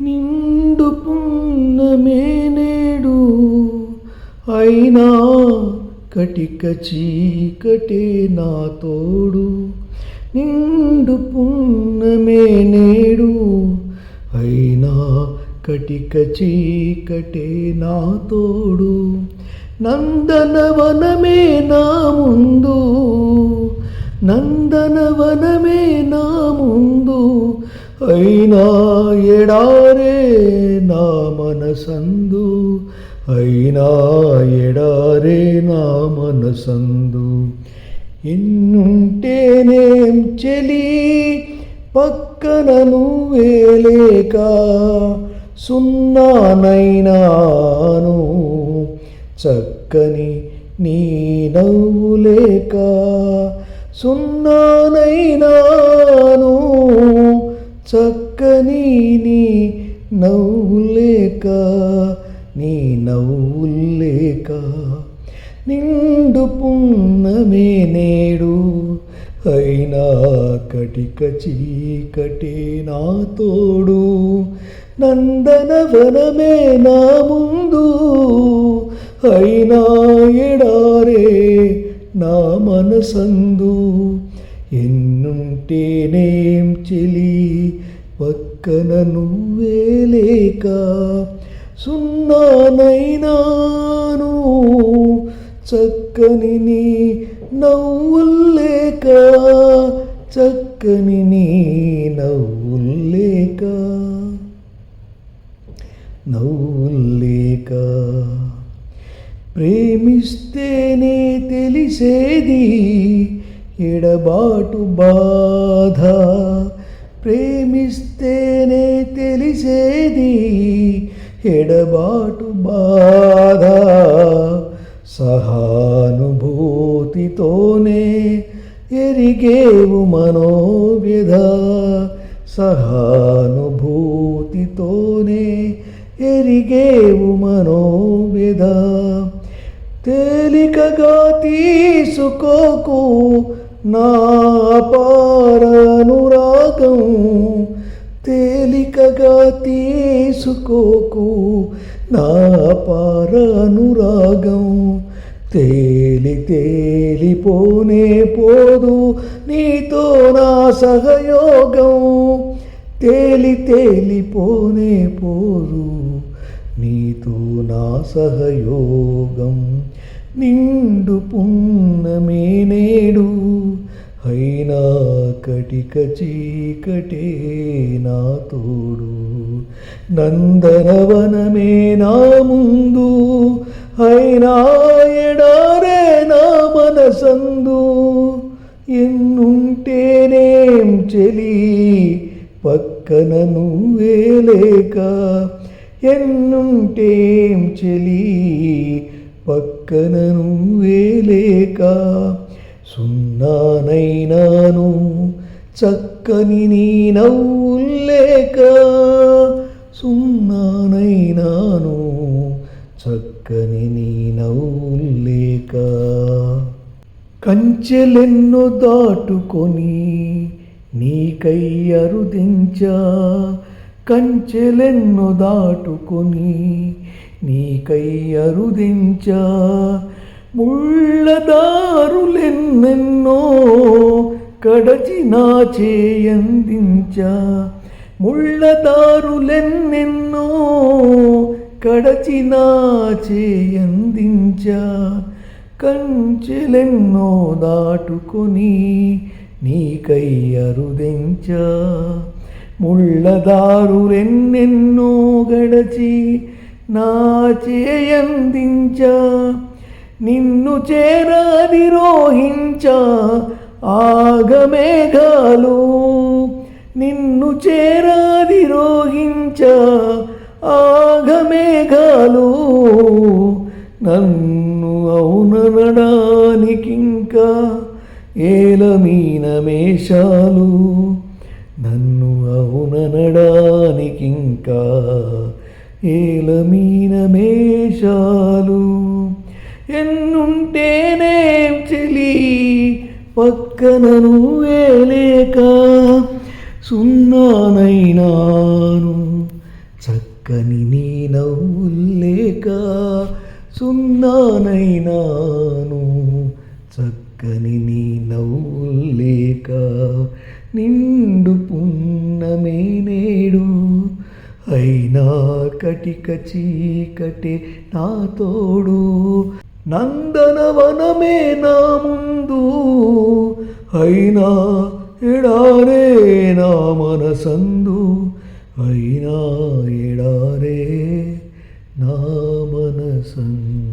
నిండు పున్నమే నేడు అయినా కటిక చీకటే నా తోడు. నిండు పున్నమే నేడు అయినా కటిక చీకటే నా తోడు. నందనవనమే నా ముందు నందనవనమే నా అయినా ఎడారే నా మనసందు. అయినా ఎడారే నా మనసందు. ఎన్నుంటేనేం చెలి పక్కన నువ్వేలేక సున్నానైనాను చక్కని నీ నవ్వులేక సున్నానైనాను చక్కని నీ నవ్వులేక నీ నవ్వులేక నిండు పున్నమే నేడు అయినా కటిక చీకటే నా తోడు. నందనవనమే నా ముందు అయినా ఎడారే నా మనసందు. ఎన్నుంటేనేం చెలి పక్కన నువ్వే లేక సున్నానైనాను చక్కని నీ నవ్వుల్లేక చక్కని నీ నవ్వుల్లేక నవ్వుల్లేక. ప్రేమిస్తేనే తెలిసేది ఎడబాటు బాధ ప్రేమిస్తేనే తెలిసేది ఎడబాటు బాధ. సహానుభూతితోనే ఎరిగేవు మనోవిధ సహానుభూతితోనే ఎరిగేవు మనోవిధ తేలికగా తీసుకోకు నా పారనురాగం తేలికగా తీసుకోకు. నా పారనురాగం తేలి తేలిపోనే పోదు నీతో నా సహయోగం. తేలి తేలిపోనే పోదు నీతో నా సహయోగం. నిండు పున్నమే నేడు అయినా కటిక చీకటే నా తోడు. నందనవనమే నా ముందు. అయినా ఎడారే నా మనసందు. ఎన్నుంటేనేం చెలి పక్కన నువ్వే లేక. ఎన్నుంటేం చెలి పక్కన నువ్వే లేక. సున్నానైనాను చక్కని నీ నవ్వులేక సున్నానైనాను చక్కని నీ నవ్వులేక కంచెలెన్ను దాటుకొని నీకై అరుదించా కంచెలెన్ను దాటుకొని నీకై అరుదించా ముళ్ళదారులెన్నెన్నో కడచి నా చేయందించా. ముళ్ళదారులెన్నెన్నో కడచి నా చేయందించా. కంచెలెన్నో దాటుకొని నీకై అరుదించా. ముళ్ళదారులెన్నెన్నో గడచి నా చేయందించా. నిన్ను చేరాదిరోహించా ఆగమేఘాలు. నిన్ను చేరాదిరోహించా ఆగమేఘాలు. నన్ను అవుననడానికింకా ఏలమీన మేషాలు. నన్ను అవుననడానికింకా ఏలమీన మేషాలు. ఎన్నుంటేనేం చెలి? పక్కన నువ్వే లేక సున్నానైనాను. చక్కని నీ నవ్వులేక సున్నానైనాను. చక్కని నీ నవ్వులేక నిండు పున్నమే నేడు అయినా కటిక చీకటే నా తోడు. నందనవనమే నా ముందు అయినా ఎడారే నా మనసందు అయినా ఎడారే నా మనసందు